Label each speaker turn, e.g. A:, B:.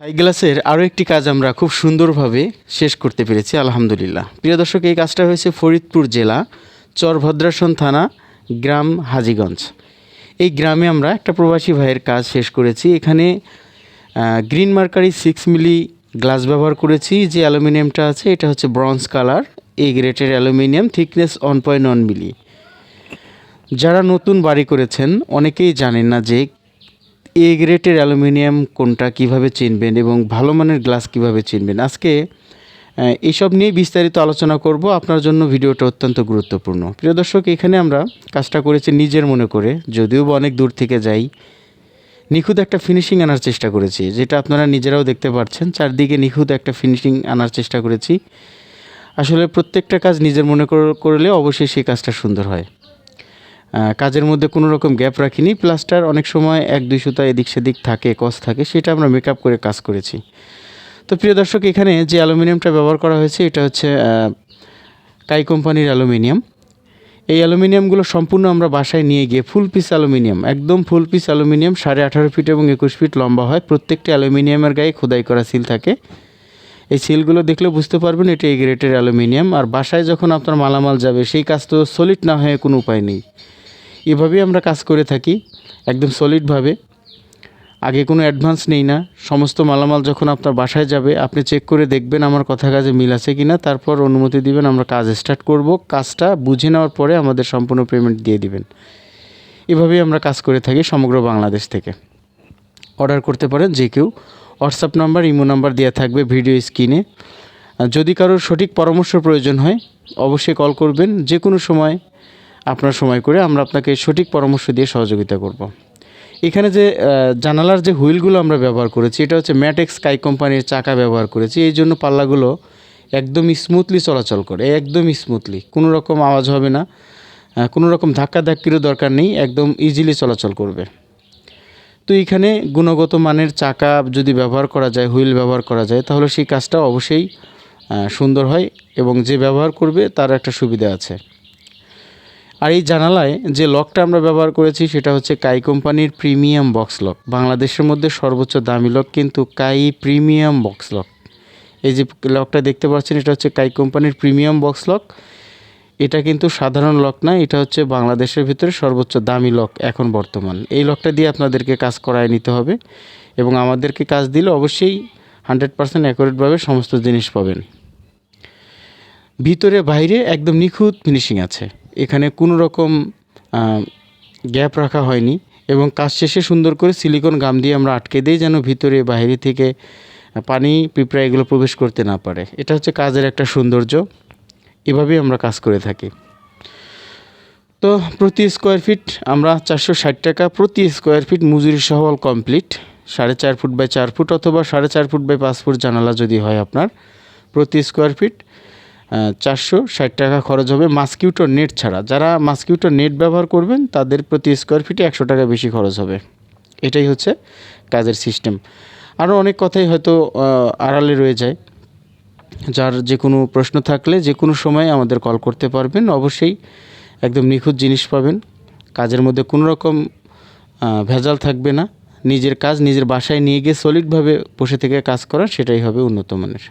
A: High গ্লাসের আরও একটি কাজ আমরা খুব সুন্দরভাবে শেষ করতে পেরেছি, আলহামদুলিল্লাহ। প্রিয় দর্শক, এই কাজটা হয়েছে ফরিদপুর জেলা, চরভদ্রাসন থানা, গ্রাম হাজিগঞ্জ। এই গ্রামে আমরা একটা প্রবাসী ভাইয়ের কাজ শেষ করেছি। এখানে green mercury six milli glass ব্যবহার করেছি। যে অ্যালুমিনিয়ামটা আছে, এটা হচ্ছে ব্রঞ্জ কালার। এই গ্রেটের aluminium, thickness one point one milli. যারা নতুন বাড়ি করেছেন, অনেকেই জানেন না যে এ গ্রেটের অ্যালুমিনিয়াম কোনটা কীভাবে চিনবেন এবং ভালো মানের গ্লাস কীভাবে চিনবেন? আজকে আহ, এইসব নিয়ে বিস্তারিত আলোচনা করব। আপনার জন্য ভিডিওটা অত্যন্ত গুরুত্বপূর্ণ। প্রিয় দর্শক এখানে আমরা কাজটা করেছি নিজের মনে করে। যদিও বা অনেক দূর থেকে যাই নিখুঁত একটা ফিনিশিং আনার চেষ্টা করেছি যেটা আপনারা নিজেরাও দেখতে পাচ্ছেন চারদিকে নিখুঁত একটা ফিনিশিং আনার চেষ্টা করেছি। আসলে প্রত্যেকটা কাজ নিজের মনে কর- করলে অবশ্যই সেই কাজটা সুন্দর হয়। কাজের মধ্যে কোনো রকম গ্যাপ রাখিনি। প্লাস্টার অনেক সময় এক, দুই সুতা এদিক সেদিক থাকে, কস থাকে, সেটা আমরা মেকআপ করে কাজ করেছি। তো প্রিয় দর্শক, এখানে যে অ্যালুমিনিয়ামটা ব্যবহার করা হয়েছে, এটা হচ্ছে কাই কোম্পানির অ্যালুমিনিয়াম। এই অ্যালুমিনিয়ামগুলো সম্পূর্ণ আমরা বাসায় নিয়ে গিয়ে ফুল পিস অ্যালুমিনিয়াম, একদম ফুল পিস অ্যালুমিনিয়াম, সাড়ে আঠারো ফিট এবং একুশ ফিট লম্বা হয়। প্রত্যেকটা অ্যালুমিনিয়ামের গায়ে খোদাই করা সিল থাকে। এই সিলগুলো দেখলে বুঝতে পারবেন এটি এই গ্রেটের অ্যালুমিনিয়াম। আর বাসায় যখন আপনার মালামাল যাবে, সেই কাজ তো সলিড না হয়ে কোনো উপায় নেই। এভাবেই আমরা কাজ করে থাকি, একদম সলিডভাবে আগে কোনো অ্যাডভান্স নেই না। সমস্ত মালামাল যখন আপনার বাসায় যাবে, আপনি চেক করে দেখবেন আমার কথা কাজে মিল আছে কি না তারপর অনুমতি দিবেন, আমরা কাজ স্টার্ট করব। কাজটা বুঝে নেওয়ার পরে আমাদের সম্পূর্ণ পেমেন্ট দিয়ে দিবেন। এভাবেই আমরা কাজ করে থাকি সমগ্র বাংলাদেশ থেকে। অর্ডার করতে পারেন যে কেউ। হোয়াটসঅ্যাপ নাম্বার ইমো নাম্বার দেওয়া থাকবে ভিডিও স্ক্রিনে যদি কারোর সঠিক পরামর্শ প্রয়োজন হয়, অবশ্যই কল করবেন। যে কোনো সময় আপনার সময় করে আমরা আপনাকে সঠিক পরামর্শ দিয়ে সহযোগিতা করব। এখানে যে জানালার যে হুইলগুলো আমরা ব্যবহার করেছি, এটা হচ্ছে ম্যাটেক্স স্কাই কোম্পানির চাকা ব্যবহার করেছি। এই জন্য পাল্লাগুলো একদম স্মুথলি চলাচল করে, একদম স্মুথলি কোনো রকম আওয়াজ হবে না কোনো রকম ধাক্কা ধাক্কিরও দরকার নেই, একদম ইজিলি চলাচল করবে। তো এখানে গুণগত মানের চাকা যদি ব্যবহার করা যায়, হুইল ব্যবহার করা যায়, তাহলে সেই কাজটা অবশ্যই সুন্দর হয় এবং যে ব্যবহার করবে তার একটা সুবিধা আছে। আর এই জানালায় যে লকটা আমরা ব্যবহার করেছি সেটা হচ্ছে কাই কোম্পানির প্রিমিয়াম বক্স লক। বাংলাদেশের মধ্যে সর্বোচ্চ দামি লক কিন্তু কাই প্রিমিয়াম বক্স লক। এই যে লকটা দেখতে পাচ্ছেন, এটা হচ্ছে কাই কোম্পানির প্রিমিয়াম বক্স লক। এটা কিন্তু সাধারণ লক না, এটা হচ্ছে বাংলাদেশের ভিতরে সর্বোচ্চ দামি লক এখন বর্তমান। এই লকটা দিয়ে আপনাদেরকে কাজ করায় নিতে হবে এবং আমাদেরকে কাজ দিলে অবশ্যই হান্ড্রেড পার্সেন্ট অ্যাকুরেটভাবে সমস্ত জিনিস পাবেন। ভিতরে বাইরে একদম নিখুঁত ফিনিশিং আছে। এখানে কোনো রকম গ্যাপ রাখা হয়নি এবং কাজ শেষে সুন্দর করে সিলিকন গাম দিয়ে আমরা আটকে দিই যেন ভিতরে বাইরে থেকে পানি, পিঁপড়া এগুলো প্রবেশ করতে না পারে। এটা হচ্ছে কাজের একটা সৌন্দর্য। এভাবেই আমরা কাজ করে থাকি। তো প্রতি স্কোয়ার ফিট আমরা চারশো ষাট টাকা প্রতি স্কোয়ার ফিট মজুরি সহ কমপ্লিট সাড়ে চার ফুট বাই চার ফুট অথবা সাড়ে চার ফুট বাই পাঁচ ফুট জানালা যদি হয় আপনার। প্রতি স্কোয়ার ফিট চারশো ষাট টাকা খরচ হবে মাস্কিউটো নেট ছাড়া। যারা মাস্কিউটো নেট ব্যবহার করবেন, তাদের প্রতি স্কোয়ার ফিটে একশো টাকা বেশি খরচ হবে। এটাই হচ্ছে কাজের সিস্টেম আরও অনেক কথাই হয়তো আড়ালে রয়ে যায়। যার যে কোনো প্রশ্ন থাকলে যে কোনো সময় আমাদের কল করতে পারবেন। অবশ্যই একদম নিখুঁত জিনিস পাবেন। কাজের মধ্যে কোনো রকম ভেজাল থাকবে না। নিজের কাজ নিজের বাসায় নিয়ে গিয়ে সলিডভাবে বসে থেকে কাজ করা, সেটাই হবে উন্নত মানের।